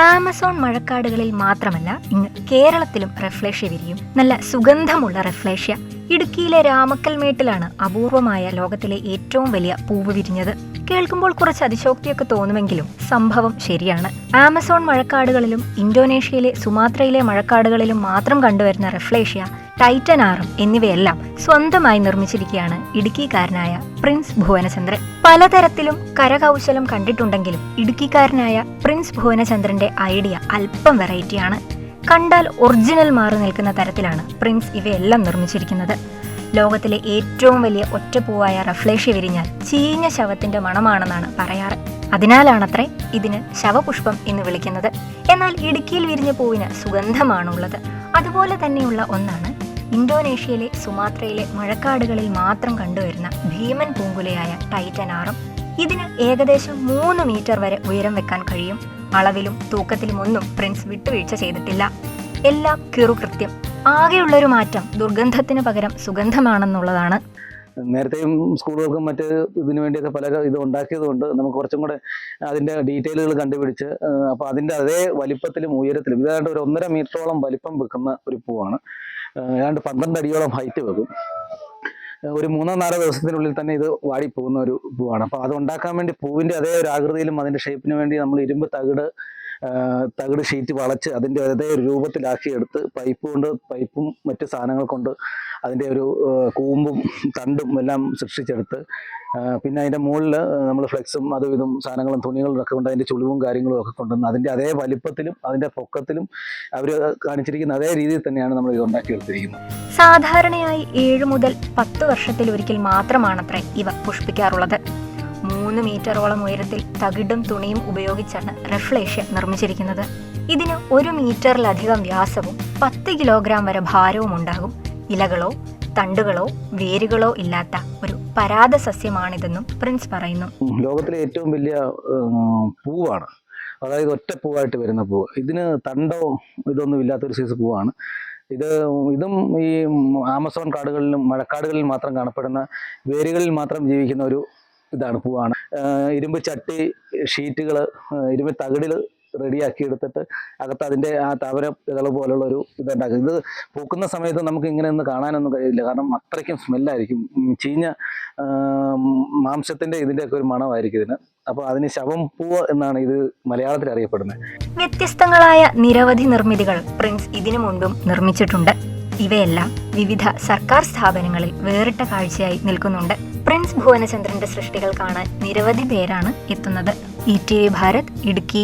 Amazon മഴക്കാടുകളിൽ മാത്രമല്ല ഇന്ന് കേരളത്തിലും റെഫ്ലേഷ്യ വിരിയും. നല്ല സുഗന്ധമുള്ള റെഫ്ലേഷ്യ ഇടുക്കിയിലെ രാമക്കൽമേട്ടിലാണ് അപൂർവമായ ലോകത്തിലെ ഏറ്റവും വലിയ പൂവ് വിരിഞ്ഞത്. കേൾക്കുമ്പോൾ കുറച്ച് അതിശോക്തിയൊക്കെ തോന്നുമെങ്കിലും സംഭവം ശരിയാണ്. ആമസോൺ മഴക്കാടുകളിലും ഇന്തോനേഷ്യയിലെ സുമാത്രയിലെ മഴക്കാടുകളിലും മാത്രം കണ്ടുവരുന്ന റെഫ്ലേഷ്യ ടൈറ്റനാറും എന്നിവയെല്ലാം സ്വന്തമായി നിർമ്മിച്ചിരിക്കുകയാണ് ഇടുക്കിക്കാരനായ പ്രിൻസ് ഭുവനചന്ദ്രൻ. പലതരത്തിലും കരകൗശലം കണ്ടിട്ടുണ്ടെങ്കിലും ഇടുക്കിക്കാരനായ പ്രിൻസ് ഭുവനചന്ദ്രന്റെ ഐഡിയ അല്പം വെറൈറ്റിയാണ്. കണ്ടാൽ ഒറിജിനൽ മാറി നിൽക്കുന്ന തരത്തിലാണ് പ്രിൻസ് ഇവയെല്ലാം നിർമ്മിച്ചിരിക്കുന്നത്. ലോകത്തിലെ ഏറ്റവും വലിയ ഒറ്റപ്പൂവായ റഫ്ലേഷ്യ വിരിഞ്ഞാൽ ചീഞ്ഞ ശവത്തിന്റെ മണമാണെന്നാണ് പറയാറ്. അതിനാലാണത്രേ ഇതിന് ശവപുഷ്പം എന്ന് വിളിക്കുന്നത്. എന്നാൽ ഇടുക്കിയിൽ വിരിഞ്ഞ പൂവിന് സുഗന്ധമാണുള്ളത്. അതുപോലെ തന്നെയുള്ള ഒന്നാണ് ഇന്തോനേഷ്യയിലെ സുമാത്രയിലെ മഴക്കാടുകളിൽ മാത്രം കണ്ടുവരുന്ന ഭീമൻ പൂങ്കുലയായ ടൈറ്റനാറും. ഇതിന് ഏകദേശം മൂന്ന് മീറ്റർ വരെ ഉയരം വെക്കാൻ കഴിയും. അളവിലും തൂക്കത്തിലും ഒന്നും പ്രിൻസ് വിട്ടുവീഴ്ച ചെയ്തിട്ടില്ല. എല്ലാം കിറുകൃത്യം. ആകെയുള്ളൊരു മാറ്റം ദുർഗന്ധത്തിന് പകരം സുഗന്ധമാണെന്നുള്ളതാണ്. നേരത്തെയും സ്കൂളുകൾക്കും മറ്റ് ഇതിനു വേണ്ടിയൊക്കെ പല ഇത് ഉണ്ടാക്കിയത് കൊണ്ട് നമുക്ക് കുറച്ചും കൂടെ അതിന്റെ ഡീറ്റെയിലുകൾ കണ്ടുപിടിച്ച് അപ്പോൾ അതിന്റെ അതേ വലിപ്പത്തിലും ഉയരത്തിലും ഇതാണ്ട് ഒരു ഒന്നര മീറ്ററോളം വലിപ്പം വെക്കുന്ന ഒരു പൂവാണ്. ഏതാണ്ട് പന്ത്രണ്ട് അടിയോളം ഹൈറ്റ് വെക്കും. ഒരു മൂന്നോ നാലോ ദിവസത്തിനുള്ളിൽ തന്നെ ഇത് വാടി പോകുന്ന ഒരു പൂവാണ്. അപ്പോൾ അത് ഉണ്ടാക്കാൻ വേണ്ടി പൂവിന്റെ അതേ ഒരു ആകൃതിയിലും അതിന്റെ ഷേപ്പിന് വേണ്ടി നമ്മൾ ഇരുമ്പ് തകിട് തകിട് ഷീറ്റ് വളച്ച് അതിന്റെ അതേ ഒരു രൂപത്തിലാക്കി എടുത്ത് പൈപ്പ് കൊണ്ട് പൈപ്പും മറ്റു സാധനങ്ങൾ കൊണ്ട് അതിന്റെ ഒരു കൂമ്പും തണ്ടും എല്ലാം സൃഷ്ടിച്ചെടുത്ത് പിന്നെ അതിന്റെ മുകളിൽ നമ്മൾ ഫ്ലെക്സും അതും ഇതും സാധനങ്ങളും തുണികളും ഒക്കെ കൊണ്ട് അതിന്റെ ചുളിവും കാര്യങ്ങളും ഒക്കെ കൊണ്ടുവന്ന് അതിന്റെ അതേ വലിപ്പത്തിലും അതിന്റെ പൊക്കത്തിലും അവർ കാണിച്ചിരിക്കുന്ന അതേ രീതിയിൽ തന്നെയാണ് നമ്മൾ ഇത് ഉണ്ടാക്കിയെടുത്തിരിക്കുന്നത് സാധാരണയായി ഏഴ് മുതൽ പത്ത് വർഷത്തിൽ ഒരിക്കൽ മാത്രമാണത്രേ ഇവ പുഷ്പിക്കാറുള്ളത്. മൂന്ന് മീറ്ററോളം ഉയരത്തിൽ തകിടും തുണിയും ഉപയോഗിച്ചാണ് റഫ്ലേഷ്യ നിർമ്മിച്ചിരിക്കുന്നത്. ഇതിന് ഒരു മീറ്ററിലധികം വ്യാസവും പത്ത് കിലോഗ്രാം വരെ ഭാരവും ഉണ്ടാകും. ഇലകളോ തണ്ടുകളോ വേരുകളോ ഇല്ലാത്ത ഒരു പരാത സസ്യമാണിതെന്നും പ്രിൻസ് പറയുന്നു. ലോകത്തിലെ ഏറ്റവും വലിയ പൂവാണ്. അതായത് ഒറ്റ പൂവായിട്ട് വരുന്ന പൂവ് ഇതിന് തണ്ടോ ഇതൊന്നും ഇല്ലാത്തൊരു സൈസ് പൂവാണ്. ഇത് ഇതും ഈ ആമസോൺ കാടുകളിലും മഴക്കാടുകളിൽ മാത്രം കാണപ്പെടുന്ന വേരുകളിൽ മാത്രം ജീവിക്കുന്ന ഒരു ഇതാണ് പൂവാണ്. ഇരുമ്പ് ചട്ടി ഷീറ്റുകൾ ഇരുമ്പ് തകിടിൽ റെഡിയാക്കി എടുത്തിട്ട് അകത്ത് അതിന്റെ ആ താപന ഇതള പോലുള്ള ഒരു ഇതുണ്ടാക്കും. ഇത് പൂക്കുന്ന സമയത്ത് നമുക്ക് ഇങ്ങനെ ഒന്ന് കാണാനൊന്നും കഴിയില്ല. കാരണം അത്രയ്ക്കും സ്മെല്ലായിരിക്കും. ചീഞ്ഞ മാംസത്തിന്റെ മാംസത്തിന്റെ ഇതിന്റെയൊക്കെ ഒരു മണമായിരിക്കും ഇതിന്. അപ്പോൾ അതിന് ശവം പൂവ് എന്നാണ് ഇത് മലയാളത്തിൽ അറിയപ്പെടുന്നത്. വ്യത്യസ്തങ്ങളായ നിരവധി നിർമ്മിതികൾ പ്രിൻസ് ഇതിനു മുൻപും നിർമ്മിച്ചിട്ടുണ്ട്. ഇവയെല്ലാം വിവിധ സർക്കാർ സ്ഥാപനങ്ങളിൽ വേറിട്ട കാഴ്ചയായി നിൽക്കുന്നുണ്ട്. പ്രിൻസ് ഭുവനചന്ദ്രന്റെ സൃഷ്ടികൾ കാണാൻ നിരവധി പേരാണ് എത്തുന്നത്. E T V Bharat Idukki